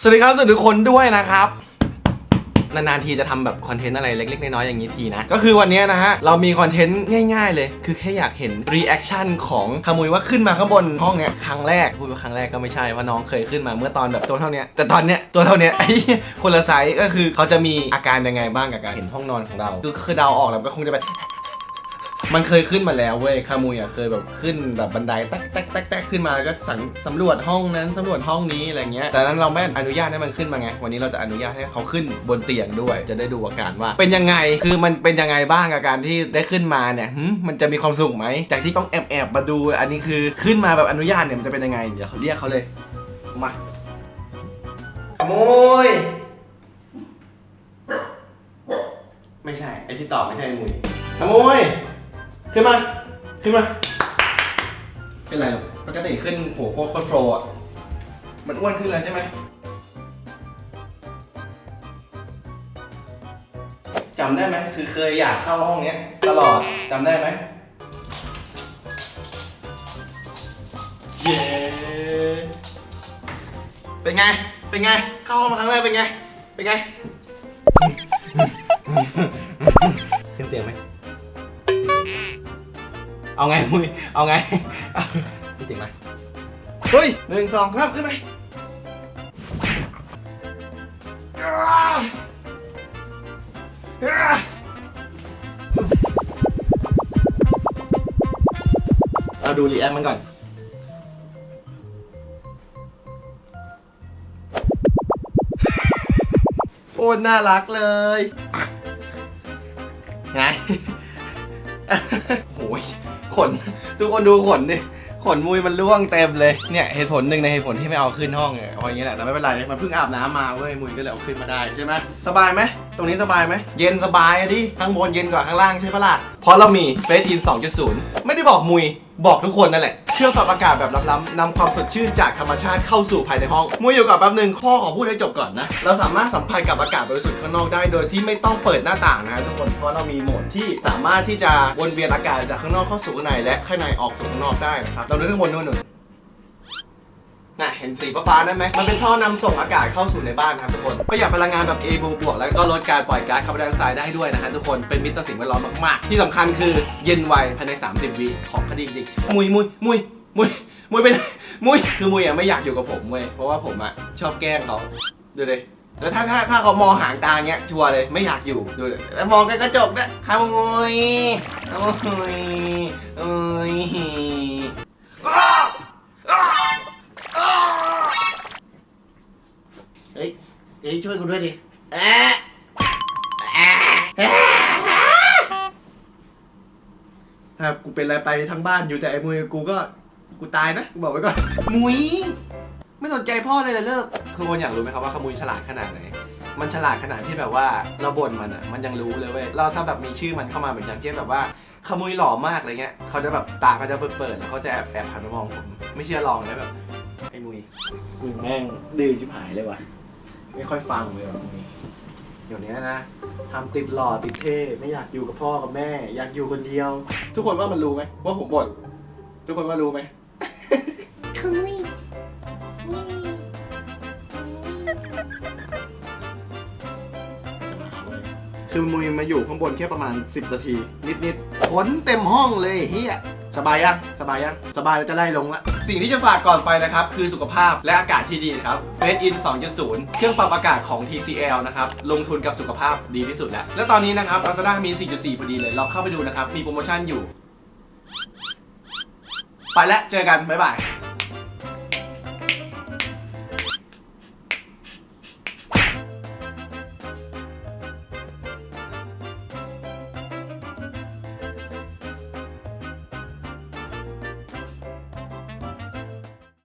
สวัสดีครับสวัสดีทุกคนด้วยนะครับ นานๆทีจะทำแบบคอนเทนต์อะไรเล็กๆ น้อยๆอย่างนี้ทีนะ ก็คือวันนี้นะฮะ เรามีคอนเทนต์ง่ายๆเลย คือแค่อยากเห็นรีแอคชั่นของขโมยว่าขึ้นมาข้างบนห้องเนี้ยครั้งแรก พูดว่าครั้งแรกก็ไม่ใช่ว่าน้องเคยขึ้นมาเมื่อตอนแบบตัวเท่าเนี้ยแต่ตอนเนี้ยตัวเท่าเนี้ยไอ้เหี้ยคนละไซส์ก็คือเขาจะมีอาการยังไงบ้างกับการเห็นห้องนอนของเรา คือคือเดาออกแล้วก็คงจะแบบ มันเคยขึ้นมาแล้วเว้ยคามุยอะเคยแบบขึ้นแบบบันไดแต๊กแต๊กแต๊กแต๊กขึ้นมาแล้วก็สังสำรวจห้องนั้นสำรวจห้องนี้อะไรเงี้ยแต่นั้นเราไม่อนุญาตให้มันขึ้นมาไง วันนี้เราจะอนุญาตให้เขาขึ้นบนเตียงด้วย จะได้ดูอาการว่า เป็นยังไงคือมันเป็นยังไงบ้างกับการที่ได้ขึ้นมาเนี่ยมันจะมีความสุขไหมจากที่ต้องแอบแอบมาดู อันนี้คือขึ้นมาแบบอนุญาตเนี่ยมันจะเป็นยังไงเดี๋ยวเขาเรียกเขาเลยมาขโมยไม่ใช่ไอที่ตอบไม่ใช่มุยขโมย ขึ้นมา ขึ้นมา เป็นไรหรอกปกติขึ้นโหโคตรโคตรโฟร์อะ มันอ้วนขึ้นแล้วใช่ไหม จำได้ไหม คือเคยอยากเข้าห้องเนี้ย ตลอด จำได้ไหม เย้ เป็นไง เป็นไง เข้าห้องมาครั้งแรกเป็นไง เป็นไง ขึ้นเตียงไหม เอาไงมุยเอาไงพี่จริงไหมเฮ้ยหนึ่งสองครับขึ้นไปอ่าอ่าเราดูรีแอคมันก่อนโอ้น่ารักเลยไงโอ้ย ขน ทุกคนดูขนดิขนมุยมันร่วงเต็มเลยเนี่ยเหตุผลหนึ่งในเหตุผลที่ไม่เอาขึ้นห้องเนี่ยเอาอย่างเงี้ยแหละแต่ไม่เป็นไรมันเพิ่งอาบน้ำมาเว้ยมุยก็เลยเอาขึ้นมาได้ใช่ไหมสบายไหมตรงนี้สบายไหมเย็นสบายอะดิข้างบนเย็นกว่าข้างล่างใช่ปะล่ะ เพราะเรามีเฟสอิน 2.0 ไม่ได้บอกมุย บอกทุกคนนั่นแหละ เครื่องปรับอากาศแบบล้ำๆนำความสดชื่นจากธรรมชาติเข้าสู่ภายในห้อง มุยอยู่กับแป๊บหนึง พ่อขอพูดให้จบก่อนนะ เราสามารถสัมผัสกับอากาศบริสุทธิ์ข้างนอกได้ โดยที่ไม่ต้องเปิดหน้าต่างนะทุกคน เพราะเรามีโหมดที่สามารถที่จะวนเวียนอากาศจากข้างนอกเข้าสู่ข้างในและข้างในออกสู่ข้างนอกได้นะครับเราดูข้างบนนู่น นู่นน่ะเห็นสีฟ้าๆนั่นไหมมันเป็นท่อนำส่งอากาศเข้าสู่ในบ้านครับทุกคนประหยัดพลังงานแบบ A บวกแล้วก็ลดการปล่อยก๊าซคาร์บอนไดออกไซด์ได้ด้วยนะครับทุกคนเป็นมิตรต่อสิ่งแวดล้อมมากๆ ที่สำคัญคือเย็นไวภายใน 30 วิของคดีจริงมุยมุยมุยมุยมุยเป็นมุยคือมุยอะไม่อยากอยู่กับผมเว้ยเพราะว่าผมอะชอบแกล้งเขาดูดิแล้วถ้าถ้าถ้าเขามองหางตาเงี้ยชัวร์เลยไม่อยากอยู่ดูดิแล้วมองกันกระจกด้วยขโมยขโมยโอ้ย ช่วยกูด้วยดิแอะแอะแอะถ้ากูเป็นอะไรไปทั้งบ้านอยู่แต่ไอ้มุยกับกูก็กูตายนะกูบอกไว้ก่อนมุยไม่สนใจพ่อเลยเลยเลิกคือคนอยากรู้ไหมครับว่าขโมยฉลาดขนาดไหน มันฉลาดขนาดที่แบบว่าเราบ่นมันอะมันยังรู้เลยเว้ยเราถ้าแบบมีชื่อมันเข้ามาเหมือนอย่างเช่นแบบว่าขโมยหล่อมากอะไรเงี้ยเขาจะแบบตาเขาจะเปิดๆแล้วเขาจะแอบแอบหันมามองผมไม่เชื่อลองเลยแบบไอ้มุยมุยแม่งดื้อชิบหายเลยว่ะ ไม่ค่อยฟังเลยว่ะมุยเดี๋ยวนี้นะทำติดหล่อติดเท่ไม่อยากอยู่กับพ่อกับแม่ อยากอยู่คนเดียว ทุกคนว่ามันรู้ไหมว่าผมบ่นทุกคนว่ารู้ไหมขโมยนี่คือมุยมาอยู่ข้างบนแค่ประมาณ 10นาที นิดๆขนเต็มห้องเลยเฮียสบายยังสบายยังสบายแล้วจะไล่ลงละ สิ่งที่จะฝากก่อนไปนะครับ คือสุขภาพและอากาศที่ดีนะครับ Made In 2.0 เครื่องปรับอากาศของ TCL นะครับ ลงทุนกับสุขภาพดีที่สุดแล้ว และตอนนี้นะครับ Lazada มี 4.4 พอดีเลย เราเข้าไปดูนะครับ มีโปรโมชั่นอยู่ ไปแล้วเจอกัน บ๊ายบาย